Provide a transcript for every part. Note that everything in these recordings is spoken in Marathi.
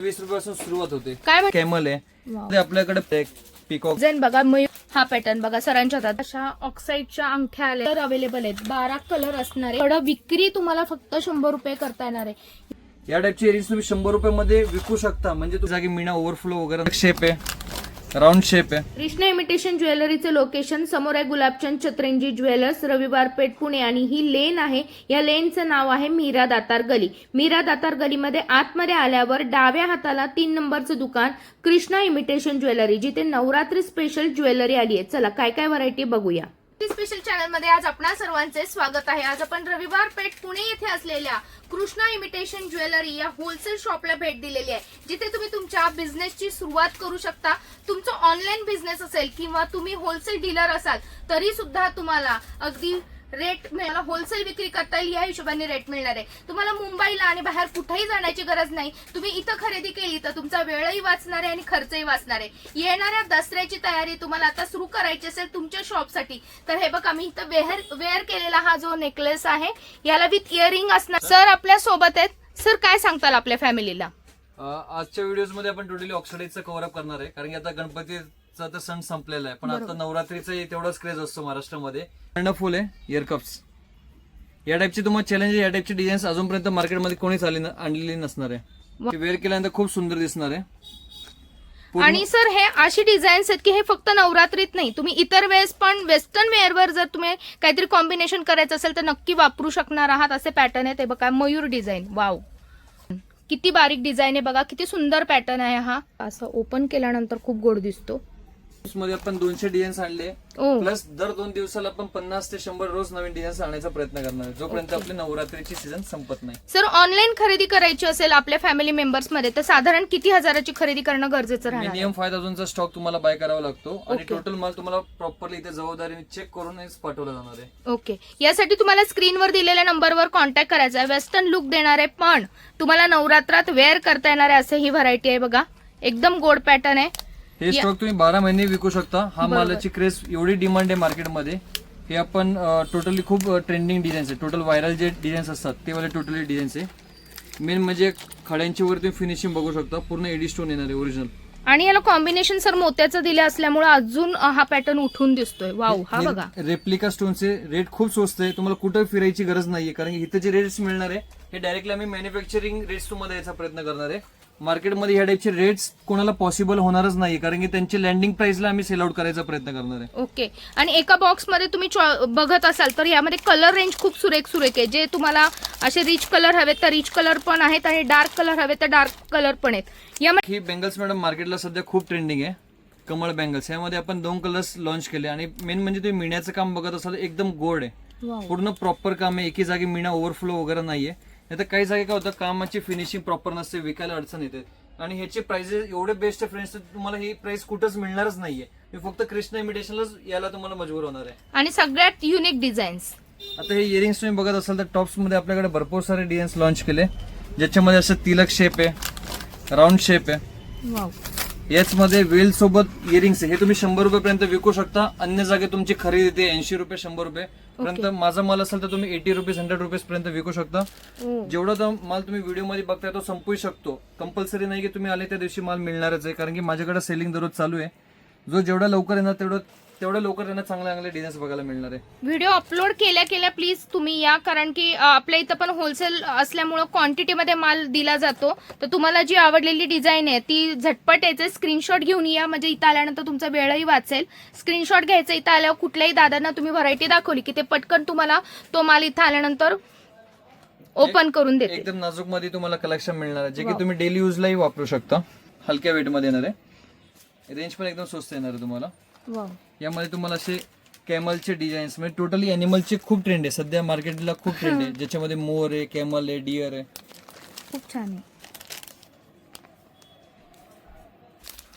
वीस रुपयापासून सुरुवात होते. काय म्हण- कॅमल आहे. ते आपल्याकडे पिकॉक डिझाईन बघा मयूर हा पॅटर्न बघा सरांच्या हातात. अशा ऑक्साईडच्या अंगठ्या आल्या. तर अवेलेबल आहेत. बारा कलर असणार आहे. थोडं विक्री तुम्हाला फक्त शंभर रुपये करता येणार आहे. या टाईपची इयरिंग्स तुम्ही शंभर रुपये मध्ये विकू शकता. म्हणजे तुझ्या जागी मीना ओव्हरफ्लो वगैरे शेप आहे. राऊंड शेप आहे. कृष्णा इमिटेशन ज्वेलरीचे लोकेशन समोर आहे गुलाबचंद छत्रेंजी ज्वेलर्स रविवार पेठ पुणे आणि ही लेन आहे. या लेनचं नाव आहे मीरा दातार गली. मीरा दातार गलीमध्ये आतमध्ये आल्यावर डाव्या हाताला तीन नंबरचं दुकान कृष्णा इमिटेशन ज्वेलरी जिथे नवरात्री स्पेशल ज्वेलरी आली आहे. चला काय काय व्हरायटी बघूया. स्पेशल चॅनलमध्ये आज आपणा सर्वांचे स्वागत आहे. आज आपण रविवार पेठ पुणे येथे असलेल्या कृष्णा इमिटेशन ज्वेलरी या होलसेल शॉपला भेट दिलेली आहे. जिथे तुम्ही तुमच्या बिझनेसची सुरुवात करू शकता. तुमचं ऑनलाईन बिझनेस असेल किंवा तुम्ही होलसेल डीलर असाल तरी सुद्धा तुम्हाला अगदी रेट मिळाला होलसेल विक्री करता येईल या हिशोबाने रेट मिळणार आहे. तुम्हाला मुंबईला आणि बाहेर कुठेही जाण्याची गरज नाही. तुम्ही इथं खरेदी केली तर तुमचा वेळही वाचणार आहे आणि खर्चही वाचणार आहे. येणाऱ्या दसऱ्याची तयारी तुम्हाला आता सुरू करायची असेल तुमच्या शॉपसाठी तर हे बघा मी इथं वेअर वेअर केलेला हा जो नेकलेस आहे याला विथ इयरिंग असणार. सर आपल्यासोबत आहेत. सर काय सांगताल आपल्या फॅमिलीला आजच्या व्हिडिओजमध्ये आपण टोटली ऑक्सिडाईजचं कव्हर अप करणार आहे. कारण की आता गणपतीचा तर सण संपलेला आहे. पण आता नवरात्रीचा तेवढाच क्रेज असतो महाराष्ट्रामध्ये. कर्णफुल आहे इयरकप्स या टाईपची तुम्हाला चॅलेंज या टाईपची डिझाईन्स अजूनपर्यंत मार्केटमध्ये कोणीच आली आणलेली नसणार आहे. वेअर केल्यानंतर खूप सुंदर दिसणार आहे. आणि सर हे अशी डिझाईन्स आहेत की हे फक्त नवरात्रीत नाही तुम्ही इतर वेळेस पण वेस्टर्न वेअरवर जर तुम्ही काहीतरी कॉम्बिनेशन करायचं असेल तर नक्की वापरू शकणार आहात असे पॅटर्न आहेत. हे बघा मयूर डिझाईन वाव किती बारीक डिझाईन आहे बघा किती सुंदर पॅटर्न आहे हा. असं ओपन केल्यानंतर खूप गोड दिसतो. मध्ये आपण दोनशे डिझाईन्स आणले. ओ. प्लस दर दोन दिवसाला आपण पन्नास ते शंभर रोज नवीन डिझाईन्स आणायचा प्रयत्न करणार आहे. जोपर्यंत आपली नवरात्रीची सीझन संपत नाही. सर ऑनलाईन खरेदी करायची असेल आपल्या फॅमिली मेंबर्समध्ये तर साधारण किती हजाराची खरेदी करणं गरजेचं राहणार आहे? मिनिमम फाय थाउजंडचा स्टॉक तुम्हाला बाय करावा लागतो. आणि Okay. टोटल माल तुम्हाला प्रॉपरली इथे जबाबदारीने चेक करूनच पाठवला जाणार आहे. ओके. यासाठी तुम्हाला स्क्रीनवर दिलेल्या नंबरवर कॉन्टॅक्ट करायचा आहे. वेस्टर्न लुक देणारे पण तुम्हाला नवरात्रात वेअर करता येणारे असे ही व्हरायटी आहे बघा. एकदम गोड पॅटर्न आहे. हे स्टॉक तुम्ही बारा महिने विकू शकता. हा. मालाची क्रेज एवढी डिमांड आहे मार्केटमध्ये हे आपण टोटली खूप ट्रेंडिंग डिझाईन्स आहे. टोटल व्हायरल जे डिझाईन्स असतात ते वाले टोटली डिझाईन्स आहे. मेन म्हणजे खड्यांची वर तुम्ही फिनिशिंग बघू शकता. पूर्ण एडी स्टोन येणार आहे ओरिजिनल आणि याला कॉम्बिनेशन सर मोत्याचं दिले असल्यामुळे अजून हा पॅटर्न उठून दिसतोय. वाव हा बघा. रेप्लिका स्टोनचे रेट खूप स्वस्त आहे. तुम्हाला कुठं फिरायची गरज नाहीये. कारण इथे जे रेट्स मिळणार आहे हे डायरेक्टली आम्ही मॅन्युफॅक्चरिंग रेट्स तुम्हाला याचा प्रयत्न करणार आहे. मार्केटमध्ये ह्या टाईपचे रेट्स कोणाला पॉसिबल होणारच नाही कारण की त्यांची लँडिंग प्राइसला आम्ही सेल आउट करायचा प्रयत्न करणार आहे. ओके आणि एका बॉक्समध्ये तुम्ही चॉ- बघत असाल तर यामध्ये कलर रेंज खूप सुरेख सुरेख आहे. जे तुम्हाला असे रिच कलर हवेत तर रिच कलर पण आहेत आणि डार्क कलर हवे तर डार्क कलर पण आहेत. यामध्ये ही बेंगल्स मॅडम मार्केटला सध्या खूप ट्रेंडिंग आहे. कमळ बेंगल्स यामध्ये आपण दोन कलर्स लॉन्च केले आणि मेन म्हणजे तुम्ही मिण्याचं काम बघत असाल तर एकदम गोड आहे. पूर्ण प्रॉपर काम आहे. एकी जागी मिणा ओव्हरफ्लो वगैरे नाहीये. नाही तर काही जागी काय होतं कामाची फिनिशिंग प्रॉपर नसते विकायला अडचण येते. आणि ह्याचे प्राइजेस एवढे बेस्ट फ्रेंड्स तुम्हाला ही प्राइस कुठंच मिळणारच नाहीये. मी फक्त कृष्ण इमिटेशनलाच याला तुम्हाला मजबूर होणार आहे. आणि सगळ्यात युनिक डिझाईन्स आता हे इयरिंग्स तुम्ही बघत असाल तर टॉप्समध्ये आपल्याकडे भरपूर सारे डिझाईन्स लॉन्च केले. ज्याच्यामध्ये असं तिलक शेप आहे राऊंड शेप आहे. याच मध्ये वेल सोबत इयरिंग्स हे तुम्ही शंभर रुपये पर्यंत विकू शकता. अन्य जागे तुमची खरेदी ते ऐंशी रुपये शंभर रुपये. पर्यंत माझा माल असेल तर तुम्ही एटी रुपीज हंड्रेड रुपीज पर्यंत विकू शकता. जेवढा तो माल तुम्ही व्हिडिओमध्ये बघताय तो संपू शकतो. कंपल्सरी नाही की तुम्ही आले त्या दिवशी माल मिळणारच आहे कारण की माझ्याकडे सेलिंग दररोज चालू आहे. जो जेवढा लवकर येणार तेवढं तेवढ्या लवकर त्यांना चांगले चांगले डिझाईन्स बघायला मिळणार आहे. व्हिडिओ अपलोड केल्या केल्या प्लीज तुम्ही या कारण की अ, आपल्या इथं पण होलसेल असल्यामुळं क्वांटिटीमध्ये माल दिला जातो. तर तुम्हाला जी आवडलेली डिझाईन आहे ती झटपट यायचे. स्क्रीनशॉट घेऊन या म्हणजे इथं आल्यानंतर तुमचा वेळही वाचेल. स्क्रीनशॉट घ्यायचं इथं आल्यावर कुठल्याही दादांना तुम्ही व्हरायटी दाखवली की ते पटकन तुम्हाला तो माल इथं आल्यानंतर ओपन करून देते एकदम नाजूकमध्ये तुम्हाला कलेक्शन मिळणार आहे जे की तुम्ही डेली युजलाही वापरू शकता. हलक्या वेटमध्ये येणार आहे. रेंज पण एकदम स्वस्त येणार आहे तुम्हाला. यामध्ये तुम्हाला असे कॅमलचे डिझाईन्स म्हणजे टोटली अॅनिमलचे खूप ट्रेंड आहे. सध्या मार्केटला खूप ट्रेंड आहे. ज्याच्यामध्ये मोर आहे कॅमल आहे डिअर आहे. खूप छान आहे.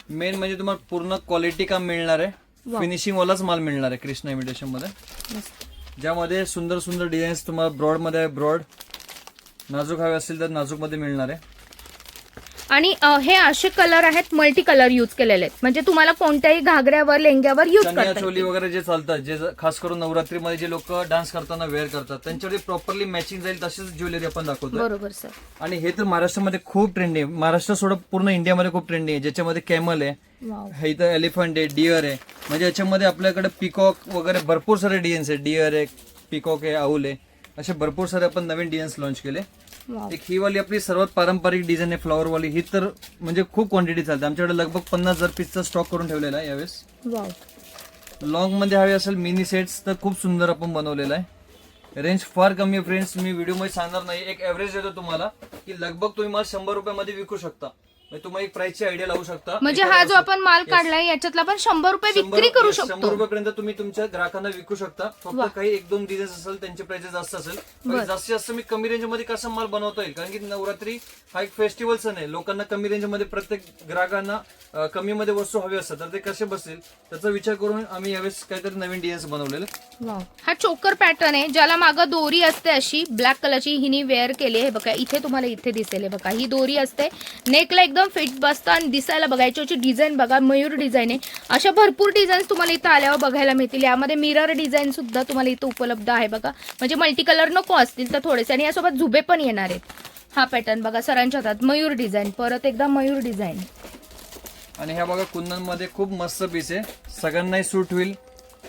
मेन म्हणजे तुम्हाला पूर्ण क्वालिटी काम मिळणार आहे. फिनिशिंग वालाच माल मिळणार आहे कृष्णा इमिटेशनमध्ये. ज्यामध्ये सुंदर सुंदर डिझाईन्स तुम्हाला ब्रॉडमध्ये आहे ब्रॉड नाजूक हवे असतील तर नाजूकमध्ये मिळणार आहे. आणि हे असे कलर आहेत मल्टी कलर यूज केलेले आहेत. म्हणजे तुम्हाला कोणत्याही घागऱ्यावर लेंग्यावर यूज चनिया करता चोली. वगैरे जे चालतात जे खास करून नवरात्रीमध्ये जे लोक डान्स करताना वेअर करतात त्यांच्याकडे प्रॉपरली मॅचिंग जाईल तशीच ज्वेलरी आपण दाखवतो बरोबर सर आणि हे तर महाराष्ट्रामध्ये खूप ट्रेंडी आहे. महाराष्ट्र सोडा पूर्ण इंडियामध्ये खूप ट्रेंडी आहे. ज्याच्यामध्ये कॅमल आहे वाव हे इथं एलिफंट आहे डिअर आहे. म्हणजे याच्यामध्ये आपल्याकडे पिकॉक वगैरे भरपूर सारे डिएन्स आहे. डिअर आहे पिकॉक आहे आऊल आहे. असे भरपूर सारे आपण नवीन डिझाईन्स लॉन्च केले. एक ही वाली आपली सर्वात पारंपरिक डिझाईन आहे फ्लॉवर वाली. ही तर म्हणजे खूप क्वांटिटी चालते. आमच्याकडे लगभग पन्नास हजार पीसचा स्टॉक करून ठेवलेला आहे यावेळेस. लॉंगमध्ये हवे असेल मिनी सेट्स तर खूप सुंदर आपण बनवलेला आहे. रेंज फार कमी आहे फ्रेंड्स मी व्हिडिओमध्ये सांगणार नाही. एक ऍव्हरेज देतो तुम्हाला की लगभग तुम्ही मला शंभर रुपयामध्ये विकू शकता. म्हणजे तुम्हाला एक प्राइसची आयडिया लावू शकता. म्हणजे हा जो आपण माल. काढलाय याच्यातला आपण शंभर रुपये विक्री करू शंभर शकतो. रुपयापर्यंत तुम्ही तुमच्या ग्राहकांना विकू शकता. फक्त. काही एक दोन डिझाईन्स असेल त्यांचे प्राइस जास्त असेल. बर. पण जास्तीत जास्त मी कमी रेंजमध्ये कसं माल बनवता येईल? कारण की नवरात्री हा एक फेस्टिवल सण आहे. लोकांना कमी रेंजमध्ये प्रत्येक ग्राहकांना अं, कमी मध्ये वस्तू हवी असतात. तर ते कसे बसतील? त्याचा विचार करून आम्ही यावेळेस काहीतरी नवीन डिझाईन्स बनवलेले. वाव. हा चोकर पॅटर्न आहे ज्याला मागं दोरी असते अशी ब्लॅक कलरची हिनी वेअर केली आहे. बघा इथे तुम्हाला इथे दिसेल. हे बघा ही दोरी असते. नेकला एकदम फिट बसतं आणि दिसायला बघा याच्यावरची डिझाईन बघा मयूर डिझाईन आहे. अशा भरपूर डिझाईन्स तुम्हाला इथं आल्यावर बघायला मिळतील. यामध्ये मिरर डिझाईन सुद्धा तुम्हाला इथं उपलब्ध आहे बघा. म्हणजे मल्टी कलर नको असतील तर थोडेसे. आणि यासोबत झुबे पण येणार आहेत. हा पॅटर्न बघा सरांच्या हातात. मयूर डिझाईन परत एकदा मयूर डिझाईन आणि ह्या बघा कुंदनमध्ये खूप मस्त पीस आहे. सगळ्यांनाही सूट होईल.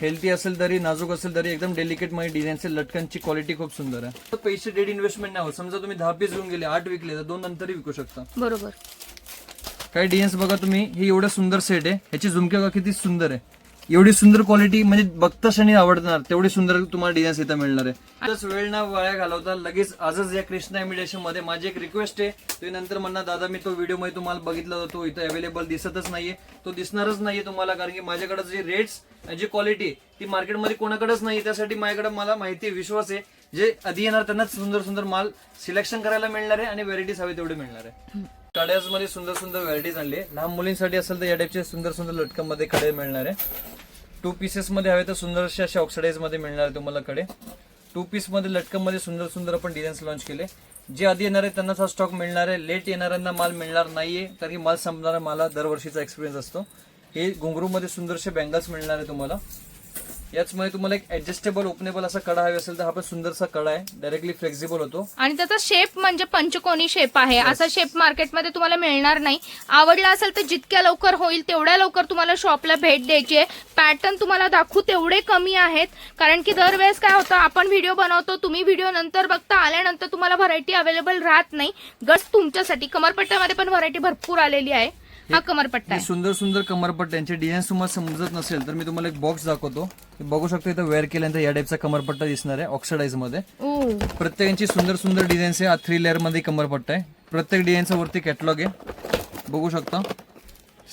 हेल्थी असेल तरी नाजूक असेल तरी एकदम डेलिकेटमध्ये डिझाईनचे लटकनची क्वालिटी खूप सुंदर आहे. तर पैसे डेड इन्व्हेस्टमेंट नाही होत. समजा तुम्ही दहा पीस घेऊन गेले आठ विकले तर दोन नंतरही विकू शकता. बरोबर. काही डिझाईन्स बघा तुम्ही हे एवढं सुंदर सेट आहे. ह्याची झुमके बघा किती सुंदर आहे. एवढी सुंदर क्वालिटी म्हणजे बघता क्षणी आवडणार तेवढी सुंदर तुम्हाला डिझाईन्स इथं मिळणार आहे. आजच वेळ ना वाया घालवता लगेच आजच या कृष्णा इमिटेशनमध्ये माझी एक रिक्वेस्ट आहे. तुम्ही नंतर म्हणणार दादा मी तो व्हिडिओमध्ये तुम्हाला बघितला जातो इथं अवेलेबल दिसतच नाहीये. तो दिसणारच नाहीये तुम्हाला कारण की माझ्याकडे जी रेट्स जी क्वालिटी ती मार्केटमध्ये कोणाकडेच नाही त्यासाठी माझ्याकडे मला माहिती विश्वास आहे. जे आधी येणार त्यांनाच सुंदर सुंदर माल सिलेक्शन करायला मिळणार आहे आणि व्हेरायटीज हवे तेवढे मिळणार आहे. कड्याजमध्ये सुंदर सुंदर व्हरायटीज आणली आहे. लहान मुलींसाठी असेल तर या टाईपचे सुंदर सुंदर लटकनमध्ये कडे मिळणार आहे. टू पीसेस मध्ये हवे तर सुंदरशे अशा ऑक्सिडाईजमध्ये मिळणार आहे तुम्हाला कडे. टू पीसमध्ये लटकनमध्ये सुंदर सुंदर आपण डिझाईन्स लॉन्च केले. जे आधी येणार आहे त्यांनाच हा स्टॉक मिळणार आहे. लेट येणाऱ्यांना माल मिळणार नाहीये कारण की माल संपणारा मला दरवर्षीचा एक्सपिरियन्स असतो. हे घुंगरू मध्ये सुंदरसे बँगल्स मिळणार आहे तुम्हाला. याचमध्ये तुम्हाला एक ऍडजस्टेबल ओपनेबल असा कडा हवा असेल तर हा पण सुंदरसा कडा आहे. डायरेक्टली फ्लेक्झिबल होतो. आणि त्याचा शेप म्हणजे पंचकोनी शेप आहे. असा शेप मार्केटमध्ये तुम्हाला मिळणार नाही. आवडला असेल तर जितक्या लवकर होईल तेवढ्या लवकर तुम्हाला शॉपला भेट द्यायची आहे. पॅटर्न तुम्हाला दाखवू तेवढे कमी आहेत. कारण की दरवेळेस काय होतं आपण व्हिडिओ बनवतो तुम्ही व्हिडिओ नंतर बघता आल्यानंतर तुम्हाला व्हरायटी अवेलेबल राहत नाही. गस तुमच्यासाठी. कमरपट्ट्यामध्ये पण व्हरायटी भरपूर आलेली आहे. हा कमरपट्टा हे आहे. सुंदर सुंदर कमरपट्टे त्यांचे डिझाईन तुम्हाला समजत नसेल तर मी तुम्हाला एक बॉक्स दाखवतो. हे बघू शकतो इथं वेअर केल्यानंतर या टाईपचा कमरपट्टा दिसणार आहे ऑक्सिडाईजमध्ये. ओ. प्रत्येकाची सुंदर सुंदर डिझाईन्स आहे थ्री लेअरमध्ये कमरपट्टा आहे. प्रत्येक डिझाईनचा वरती कॅटलॉग आहे. बघू शकता.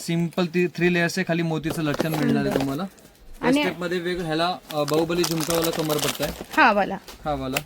सिंपल थ्री लेअर्स आहे खाली मोतीचं लटकन मिळणार आहे तुम्हाला. या मध्ये वेगळं ह्याला अं, बाहुबली झुमकावाला कमरपट्टा आहे. हा वाला. हा वाला.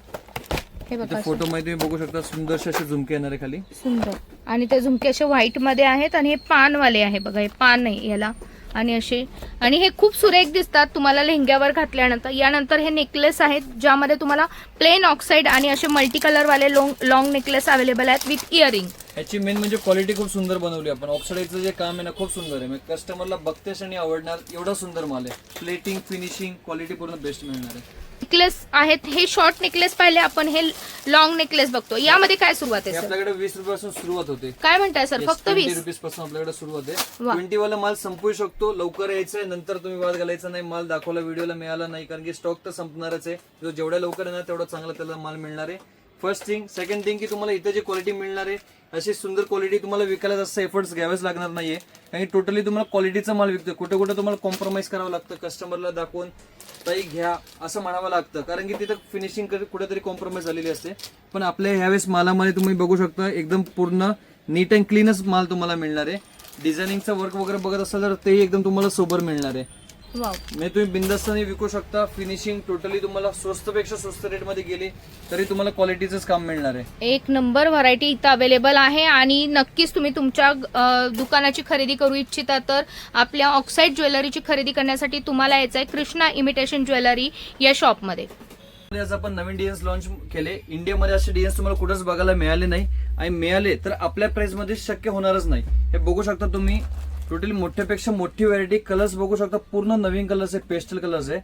हे बघा फोटो मध्ये तुम्ही बघू शकता सुंदरसे असे झुमके येणार आहे खाली. सुंदर. आणि ते झुमके असे व्हाईटमध्ये आहेत आणि हे पानवाले आहे बघा हे पान आहे याला. आणि असे आणि हे खूप सुरेख दिसतात तुम्हाला लेहंग्यावर घातल्यानंतर. यानंतर हे नेकलेस आहेत ज्यामध्ये तुम्हाला प्लेन ऑक्साईड आणि असे मल्टी कलर वाले लॉंग लॉंग नेकलेस अवेलेबल आहेत विथ इयरिंग ह्याची मेन म्हणजे क्वालिटी खूप सुंदर बनवली आपण. ऑक्सिडाईजचं जे काम आहे ना खूप सुंदर आहे. कस्टमरला बघतेच आणि आवडणार एवढा सुंदर माल आहे. प्लेटिंग फिनिशिंग क्वालिटी पूर्ण बेस्ट मिळणार आहे. नेकलेस आहेत हे शॉर्ट नेकलेस पाहिले आपण हे लॉंग नेकलेस बघतो. यामध्ये काय सुरुवात आहे आपल्याकडे वीस रुपयापासून सुरुवात होते. काय म्हणताय सर फक्त वीस? रुपीजपासून आपल्याकडे सुरुवात आहे. ट्वेंटी वाला माल संपू शकतो लवकर यायचंय नंतर तुम्ही वाद घालायचा नाही माल दाखवला व्हिडिओला मिळाला नाही कारण की स्टॉक तर संपणारच आहे. जो जेवढ्या लवकर येणार तेवढा चांगला त्याला माल मिळणार आहे. फर्स्ट थिंग सेकंड थिंग की तुम्हाला इथे जी क्वालिटी मिळणार आहे अशी सुंदर क्वालिटी तुम्हाला विकायला जास्त एफर्ट्स घ्यावेच लागणार नाहीये. कारण टोटली तुम्हाला क्वालिटीचा माल विकतो कुठे कुठे तुम्हाला कॉम्प्रोमाइज करावं लागतं कस्टमरला दाखवून ताई घ्या असं म्हणावं लागतं. कारण की तिथं फिनिशिंग कुठेतरी कॉम्प्रोमाइज झालेली असते. पण आपल्या ह्यावेळेस मालामध्ये तुम्ही बघू शकता एकदम पूर्ण नीट अँड क्लीनच माल तुम्हाला मिळणार आहे. डिझायनिंगचं वर्क वगैरे बघत असाल तर तेही एकदम तुम्हाला सोबर मिळणार आहे. म्हणजे तुम्ही बिंदास्ताने विकू शकता. फिनिशिंग टोटली तुम्हाला स्वस्तपेक्षा स्वस्त रेटमध्ये गेली तरी तुम्हाला क्वालिटीच काम मिळणार आहे. एक नंबर व्हरायटी इथं अवेलेबल आहे आणि नक्कीच तुम्ही तुमच्या दुकानाची खरेदी करू इच्छिता तर आपल्या ऑक्साईड ज्वेलरीची खरेदी करण्यासाठी तुम्हाला यायचं आहे कृष्णा इमिटेशन ज्वेलरी या शॉपमध्ये आज आपण नवीन डिझाईन्स लॉन्च केले. इंडियामध्ये असे डिझाईन्स तुम्हाला कुठेच बघायला मिळाले नाही. आणि मिळाले तर आपल्या प्राइसमध्ये शक्य होणारच नाही. हे बघू शकता तुम्ही. टोटली मोठ्यापेक्षा मोठी व्हरायटी कलर्स बघू शकता. पूर्ण नवीन कलर्स आहे पेस्टल कलर्स आहे.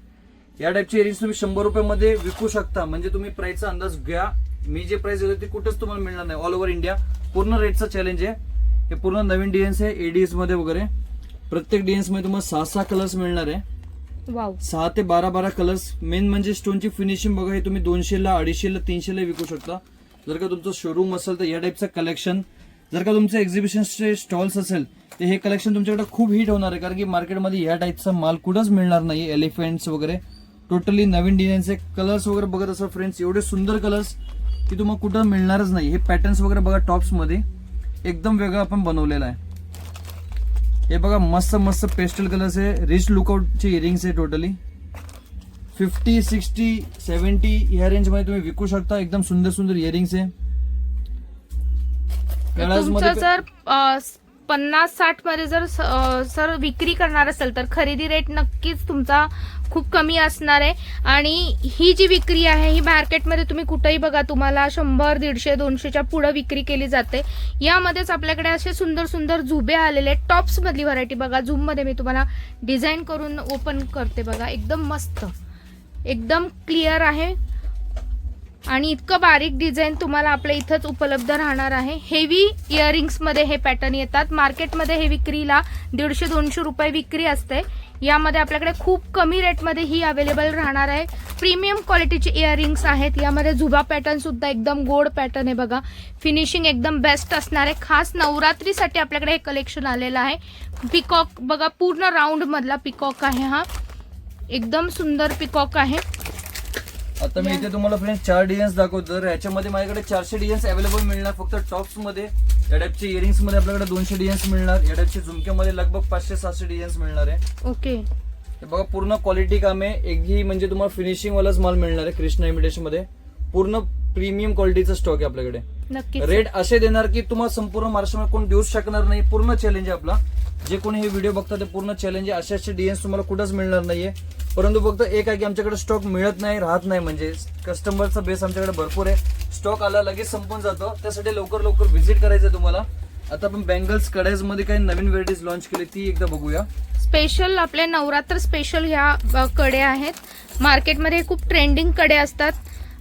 या टाईपची इयरिंग्स तुम्ही शंभर रुपयामध्ये विकू शकता. म्हणजे तुम्ही प्राइसचा अंदाज घ्या. मी जे प्राइस देतो ते कुठेच तुम्हाला मिळणार नाही. ऑल ओव्हर इंडिया पूर्ण रेटचा चॅलेंज आहे. हे पूर्ण नवीन डिझाईन्स आहे एडीएसमध्ये वगैरे. प्रत्येक डिझाईन्समध्ये तुम्हाला सहा सहा कलर्स मिळणार आहे. सहा ते बारा बारा कलर्स मेन म्हणजे स्टोनची फिनिशिंग बघा हे तुम्ही दोनशेला अडीचशेला तीनशेला विकू शकता. जर का तुमचं शोरूम असेल तर या टाईपचं कलेक्शन जर का तुमचं एक्झिबिशनचे स्टॉल्स असेल तर हे कलेक्शन तुमच्याकडे खूप हिट होणार आहे. कारण की मार्केटमध्ये या टाईपचा माल कुठंच मिळणार नाही एलिफंट्स वगैरे. टोटली नवीन डिझाईनचे कलर्स वगैरे बघत असाल फ्रेंड्स एवढे सुंदर कलर्स की तुम्हाला कुठं मिळणारच नाही. हे पॅटर्न्स वगैरे बघा टॉप्समध्ये एकदम वेगळं आपण बनवलेलं आहे. हे बघा मस्त मस्त पेस्टल कलर्स आहे. रिच लुकआउटचे इयरिंग्स आहे टोटली फिफ्टी सिक्स्टी सेवन्टी ह्या रेंजमध्ये तुम्ही विकू शकता. एकदम सुंदर सुंदर इयरिंग्स आहे. तुमचं जर पन्नास साठमध्ये जर सर विक्री करणार असेल तर खरेदी रेट नक्कीच तुमचा खूप कमी असणार आहे. आणि ही जी विक्री आहे ही मार्केटमध्ये तुम्ही कुठेही बघा तुम्हाला शंभर दीडशे दोनशेच्या पुढे विक्री केली जाते. यामध्येच आपल्याकडे असे सुंदर सुंदर झुबे आलेले आहेत. टॉप्स मधली व्हरायटी बघा. झूममध्ये मी तुम्हाला डिझाईन करून ओपन करते बघा. एकदम मस्त. एकदम क्लिअर आहे. आणि इतकं बारीक डिझाईन तुम्हाला आपल्या इथंच उपलब्ध राहणार आहे. हेवी इयरिंग्समध्ये हे पॅटर्न येतात. मार्केटमध्ये हे विक्रीला दीडशे दोनशे रुपये विक्री असते. यामध्ये आपल्याकडे खूप कमी रेटमध्ये ही अवेलेबल राहणार आहे. प्रीमियम क्वालिटीचे इयरिंग्स आहेत. यामध्ये झुबा पॅटर्नसुद्धा एकदम गोड पॅटर्न आहे बघा. फिनिशिंग एकदम बेस्ट असणार आहे. खास नवरात्रीसाठी आपल्याकडे हे कलेक्शन आलेलं आहे. पिकॉक बघा पूर्ण राऊंडमधला पिकॉक आहे हा. एकदम सुंदर पिकॉक आहे. आता मी इथे तुम्हाला फ्रेंड्स चार डिझाईन्स दाखवतो. तर याच्यामध्ये माझ्याकडे चारशे डिझाईन्स अवेलेबल मिळणार. फक्त टॉप्समध्ये या टाईपचे इयरिंग्समध्ये आपल्याकडे दोनशे डिझाईन्स मिळणार. या टाईपचे झुमक्यामध्ये लगभग पाचशे सातशे डिझाईन्स मिळणार आहे. ओके. हे बघा पूर्ण क्वालिटी काम आहे. एकही म्हणजे तुम्हाला फिनिशिंग वालाच माल मिळणार आहे कृष्णा इमिटेशनमध्ये. पूर्ण प्रीमियम क्वालिटीचा स्टॉक आहे आपल्याकडे. रेट असे देणार की तुम्हाला संपूर्ण महाराष्ट्रामध्ये कोण देऊच शकणार नाही. पूर्ण चॅलेंज आहे आपला. जे कोणी हे व्हिडिओ बघतात ते पूर्ण चॅलेंज आहे. असे असे डिझाईन्स तुम्हाला कुठंच मिळणार नाहीये. परंतु फक्त एक आहे की आमच्याकडे स्टॉक मिळत नाही राहत नाही. म्हणजे कस्टमरचा बेस आमच्याकडे भरपूर आहे. स्टॉक आला लगेच संपून जातो. त्यासाठी लवकर लवकर व्हिजिट करायचं आहे तुम्हाला. आता आपण बँगल्स कडाईजमध्ये काही नवीन व्हेरायटीज लॉन्च केली ती एकदा बघूया. स्पेशल आपले नवरात्र स्पेशल ह्या कड्या कडे आहेत. मार्केटमध्ये खूप ट्रेंडिंगकडे असतात.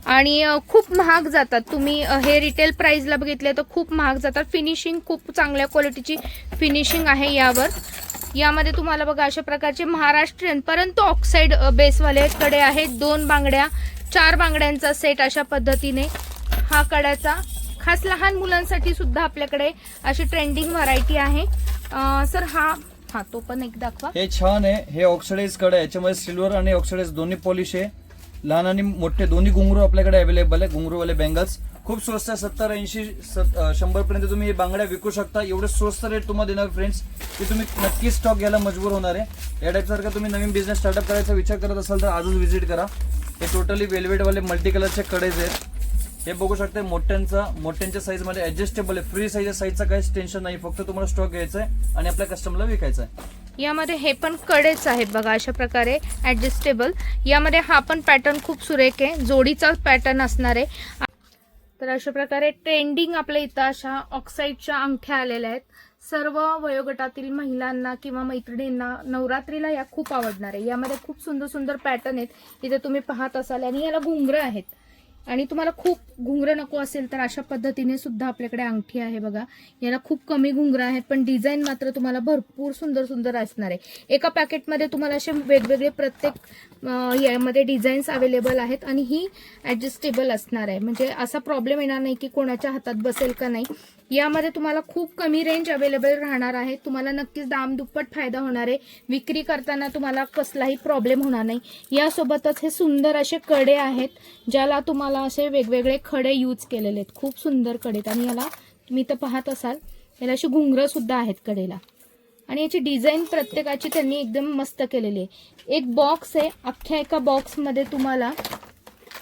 आणि खूप महाग जातात. तुम्ही हे रिटेल प्राइसला बघितले तर खूप महाग जातात. फिनिशिंग खूप चांगल्या क्वालिटीची फिनिशिंग आहे यावर. यामध्ये तुम्हाला बघा अशा प्रकारचे महाराष्ट्रीयन परंतु ऑक्साईड अ, बेसवाले कडे आहेत. दोन बांगड्या चार बांगड्यांचा सेट अशा पद्धतीने. हा कड्याचा खास लहान मुलांसाठी सुद्धा आपल्याकडे अशी ट्रेंडिंग व्हरायटी आहे. सर हा हा तो पण एक दाखवा. हे छान आहे. हे ऑक्सिडाइजकडे याच्यामध्ये सिल्वर आणि ऑक्सिडाइज दोन्ही पॉलिश आहे. लहान आणि मोठे दोन्ही घुंगरू आपल्याकडे अवेलेबल आहे. घुंगरूवाले बँगल्स खूप स्वस्त आहे सत्तर ऐंशी शंभर पर्यंत तुम्ही हे बांगड्या विकू शकता. एवढे स्वस्त रेट तुम्हाला देणार फ्रेंड्स की तुम्ही नक्कीच स्टॉक घ्यायला मजबूर होणार आहे. या टाईप तुम्ही नवीन बिझनेस स्टार्टअप करायचा विचार करत असाल तर आजच व्हिजिट करा. हे टोटली वेलवेटवाले मल्टी कलरचे कडेज आहेत. हे बघू शकता मोठ्यांचा मोठ्यांच्या साईजमध्ये ऍडजस्टेबल आहे. फ्री साईज साईजचं काहीच टेन्शन नाही फक्त तुम्हाला स्टॉक घ्यायचा आहे आणि आपल्या कस्टमरला विकायचा आहे यामध्ये हे पण कडेच आहेत बघा अशा प्रकारे ऍडजस्टेबल यामध्ये हा पण पॅटर्न खूप सुरेख आहे. जोडीचा पॅटर्न असणार आहे. तर अशा प्रकारे ट्रेंडिंग आपल्या इथं अशा ऑक्साईडच्या अंगठ्या आलेल्या आहेत. सर्व वयोगटातील महिलांना किंवा मैत्रिणींना नवरात्रीला या खूप आवडणार आहे. यामध्ये खूप सुंदर सुंदर पॅटर्न आहेत. इथे तुम्ही पाहत असाल आणि याला घुंगरं आहेत. आणि तुम्हाला खूप घुंगरं नको असेल तर अशा पद्धतीने सुद्धा आपल्याकडे अंगठी आहे बघा. याला खूप कमी घुंगरं आहेत पण डिझाईन मात्र तुम्हाला भरपूर सुंदर सुंदर असणार आहे. एका पॅकेटमध्ये तुम्हाला असे वेगवेगळे प्रत्येक यामध्ये डिझाईन्स अवेलेबल आहेत आणि ही ॲडजस्टेबल असणार आहे. म्हणजे असा प्रॉब्लेम येणार नाही की कोणाच्या हातात बसेल का नाही. यामध्ये तुम्हाला खूप कमी रेंज अवेलेबल राहणार आहे. तुम्हाला नक्कीच दाम दुप्पट फायदा होणार आहे. विक्री करताना तुम्हाला कसलाही प्रॉब्लेम होणार नाही. यासोबतच हे सुंदर असे कडे आहेत ज्याला तुम्हाला असे वेगवेगळे खडे यूज केलेले आहेत. खूप सुंदरकडे आहेत. आणि याला तुम्ही तर पाहत असाल याला अशी घुंगरं सुद्धा आहेत कडेला. आणि याची डिझाईन प्रत्येकाची त्यांनी एकदम मस्त केलेली आहे. एक बॉक्स आहे. अख्ख्या एका बॉक्समध्ये तुम्हाला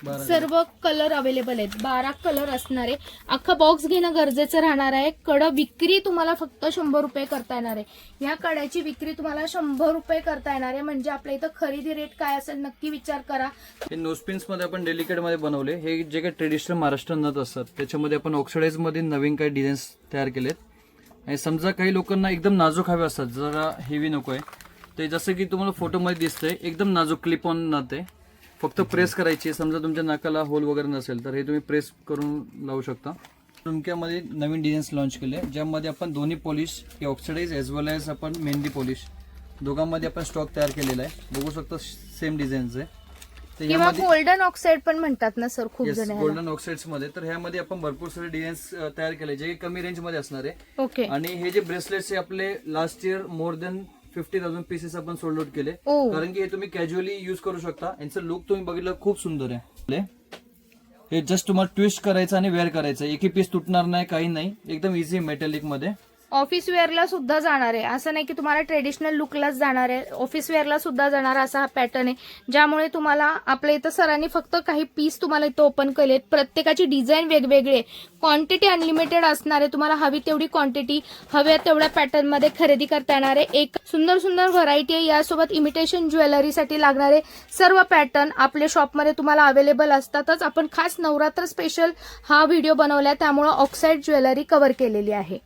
सर्व कलर अवेलेबल आहेत. बारा कलर असणार. अख्खा बॉक्स घेणं गरजेचं राहणार आहे. कडं विक्री तुम्हाला फक्त शंभर रुपये करता येणार आहे. या कड्याची विक्री तुम्हाला शंभर रुपये करता येणार आहे. म्हणजे आपल्या इथं खरेदी रेट काय असेल नक्की विचार करा. हे नोस्पिन्समध्ये आपण डेलिकेटमध्ये बनवले. हे जे काही ट्रेडिशनल महाराष्ट्र नथ असतात. त्याच्यामध्ये आपण ऑक्सिडाईजमध्ये नवीन काही डिझाईन्स तयार केलेत. आणि समजा काही लोकांना एकदम नाजूक हवे असतात. जरा हेवी नको आहे ते जसं की तुम्हाला फोटोमध्ये दिसतंय एकदम नाजूक क्लिप ऑन नथ आहे फक्त प्रेस करायची आहे. समजा तुमच्या नाकाला होल वगैरे नसेल तर हे तुम्ही प्रेस करून लावू शकता. झुमक्यामध्ये नवीन डिझाईन्स लॉन्च केले ज्यामध्ये आपण दोन्ही पॉलिश हे ऑक्सिडाईज एज वेल एज आपण मेहंदी पॉलिश दोघांमध्ये आपण स्टॉक तयार केलेला आहे. बघू शकता सेम डिझाईन्स आहे. किंवा गोल्डन ऑक्साईड पण म्हणतात ना सर खूप जण. गोल्डन ऑक्साइड्समध्ये. तर ह्यामध्ये आपण भरपूर सारे डिझाईन्स तयार केले जे कमी रेंजमध्ये असणार आहे. ओके आणि हे जे ब्रेसलेट्स आपले last year more than fifty thousand pieces आपण सोल्ड आउट केले. ओ. कारण की हे तुम्ही कॅज्युअली युज करू शकता. यांचं लुक तुम्ही बघितलं खूप सुंदर आहे. हे जस्ट तुम्हाला ट्विस्ट करायचं आणि वेअर करायचं एकही पीस तुटणार नाही काही नाही. एकदम इझी मेटॅलिकमध्ये. ऑफिस वेअरला सुद्धा जाणार आहे. असं नाही की तुम्हाला ट्रेडिशनल लुकलाच जाणार आहे. ऑफिस वेअरला सुद्धा जाणार असा हा पॅटर्न आहे. ज्यामुळे तुम्हाला आपल्या इथं सरांनी फक्त काही पीस तुम्हाला इथं ओपन केलेत प्रत्येकाची डिझाईन वेगवेगळी आहे. क्वांटिटी अनलिमिटेड असणार आहे. तुम्हाला हवी तेवढी क्वांटिटी हव्या तेवढ्या पॅटर्नमध्ये खरेदी करता येणार आहे. एक सुंदर सुंदर व्हरायटी आहे. यासोबत इमिटेशन ज्वेलरीसाठी लागणारे सर्व पॅटर्न आपल्या शॉपमध्ये तुम्हाला अवेलेबल असतातच. आपण खास नवरात्र स्पेशल हा व्हिडिओ बनवला त्यामुळे ऑक्साईड ज्वेलरी कव्हर केलेली आहे.